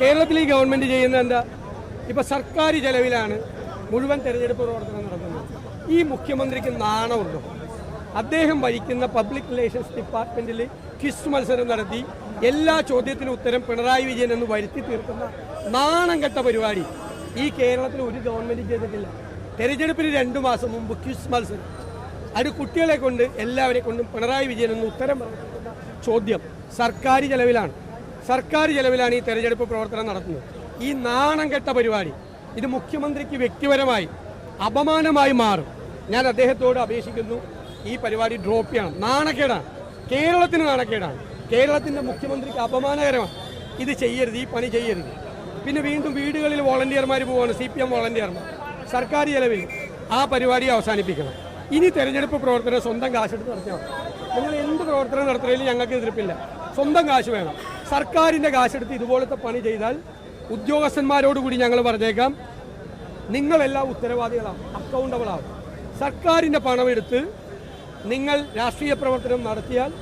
കേരളത്തിൽ ഈ ഗവൺമെന്റ് ചെയ്യുന്നത് എന്താ? ഇപ്പൊ സർക്കാർ ചെലവിലാണ് മുഴുവൻ തെരഞ്ഞെടുപ്പ് പ്രവർത്തനം നടത്തുന്നത്. ഈ മുഖ്യമന്ത്രിക്ക് നാണമുണ്ടോ? അദ്ദേഹം ഭരിക്കുന്ന പബ്ലിക് റിലേഷൻസ് ഡിപ്പാർട്ട്മെന്റിൽ ക്വിസ് മത്സരം നടത്തി എല്ലാ ചോദ്യത്തിനും ഉത്തരം പിണറായി വിജയൻ എന്ന് വരുത്തി തീർക്കുന്ന നാണം കെട്ട പരിപാടി ഈ കേരളത്തിൽ ഒരു ഗവൺമെന്റ് ചെയ്തിട്ടില്ല. തെരഞ്ഞെടുപ്പിന് രണ്ടു മാസം മുമ്പ് ക്വിസ് മത്സരം. അത് കുട്ടികളെ കൊണ്ട് എല്ലാവരെ കൊണ്ടും പിണറായി വിജയൻ എന്ന് ഉത്തരം ചോദ്യം സർക്കാർ ചെലവിലാണ്. സർക്കാർ ചെലവിലാണ് ഈ തെരഞ്ഞെടുപ്പ് പ്രവർത്തനം നടത്തുന്നത്. ഈ നാണം കെട്ട പരിപാടി ഇത് മുഖ്യമന്ത്രിക്ക് വ്യക്തിപരമായി അപമാനമായി മാറും. ഞാൻ അദ്ദേഹത്തോട് അപേക്ഷിക്കുന്നു ഈ പരിപാടി ഡ്രോപ്പ് ചെയ്യണം. നാണക്കേടാണ്. കേരളത്തിന് നാണക്കേടാണ്. കേരളത്തിന്റെ മുഖ്യമന്ത്രിക്ക് അപമാനകരമാണ്. ഇത് ചെയ്യരുത് ഈ പണി ചെയ്യരുത്. പിന്നെ വീണ്ടും വീടുകളിൽ വോളണ്ടിയർമാർ പോവാണ് സി പി എം വോളണ്ടിയർമാർ. സർക്കാർ ചെലവിൽ ആ പരിപാടി അവസാനിപ്പിക്കണം. ഇനി തെരഞ്ഞെടുപ്പ് പ്രവർത്തനം സ്വന്തം കാശെടുത്ത് നടത്തിയാണ് നിങ്ങൾ എന്ത് പ്രവർത്തനം നടത്തുന്നതിലും ഞങ്ങൾക്ക് എതിർപ്പില്ല. സ്വന്തം കാശ് വേണം. സർക്കാരിന്റെ കാശെടുത്ത് ഇതുപോലത്തെ പണി ചെയ്താൽ ഉദ്യോഗസ്ഥന്മാരോടുകൂടി ഞങ്ങൾ പറഞ്ഞേക്കാം. നിങ്ങളെല്ലാം ഉത്തരവാദികളാവും അക്കൗണ്ടബിളാണ് സർക്കാരിന്റെ പണമെടുത്ത് നിങ്ങൾ രാഷ്ട്രീയ പ്രവർത്തനം നടത്തിയാൽ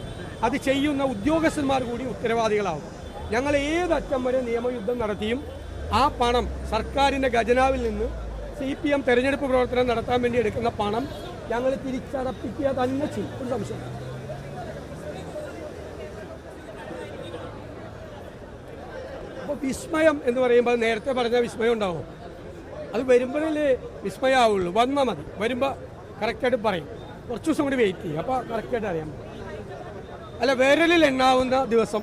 അത് ചെയ്യുന്ന ഉദ്യോഗസ്ഥന്മാർ കൂടി ഉത്തരവാദികളാവും. ഞങ്ങൾ ഏതറ്റം വരെ നിയമയുദ്ധം നടത്തിയും ആ പണം സർക്കാരിന്റെ ഖജനാവിൽ നിന്ന് സി പി എം തെരഞ്ഞെടുപ്പ് പ്രവർത്തനം നടത്താൻ വേണ്ടി എടുക്കുന്ന പണം ഞങ്ങൾ തിരിച്ചടപ്പിക്കുക തന്നെ ചെയ്യും. ഒരു സംശയം അപ്പോൾ വിസ്മയം എന്ന് പറയുമ്പോൾ നേരത്തെ പറഞ്ഞ വിസ്മയം ഉണ്ടാവും. അത് വരുമ്പോഴല്ലേ വിസ്മയമാവുള്ളൂ വന്നാൽ മതി. വരുമ്പോൾ കറക്റ്റായിട്ട് പറയും. കുറച്ച് ദിവസം കൂടി വെയിറ്റ് ചെയ്യും. അപ്പോൾ കറക്റ്റായിട്ട് പറ്റും. അല്ല വിരലിൽ എണ്ണാവുന്ന ദിവസം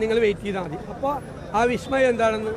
നിങ്ങൾ വെയിറ്റ് ചെയ്താൽ മതി. അപ്പോൾ ആ വിസ്മയം എന്താണെന്ന്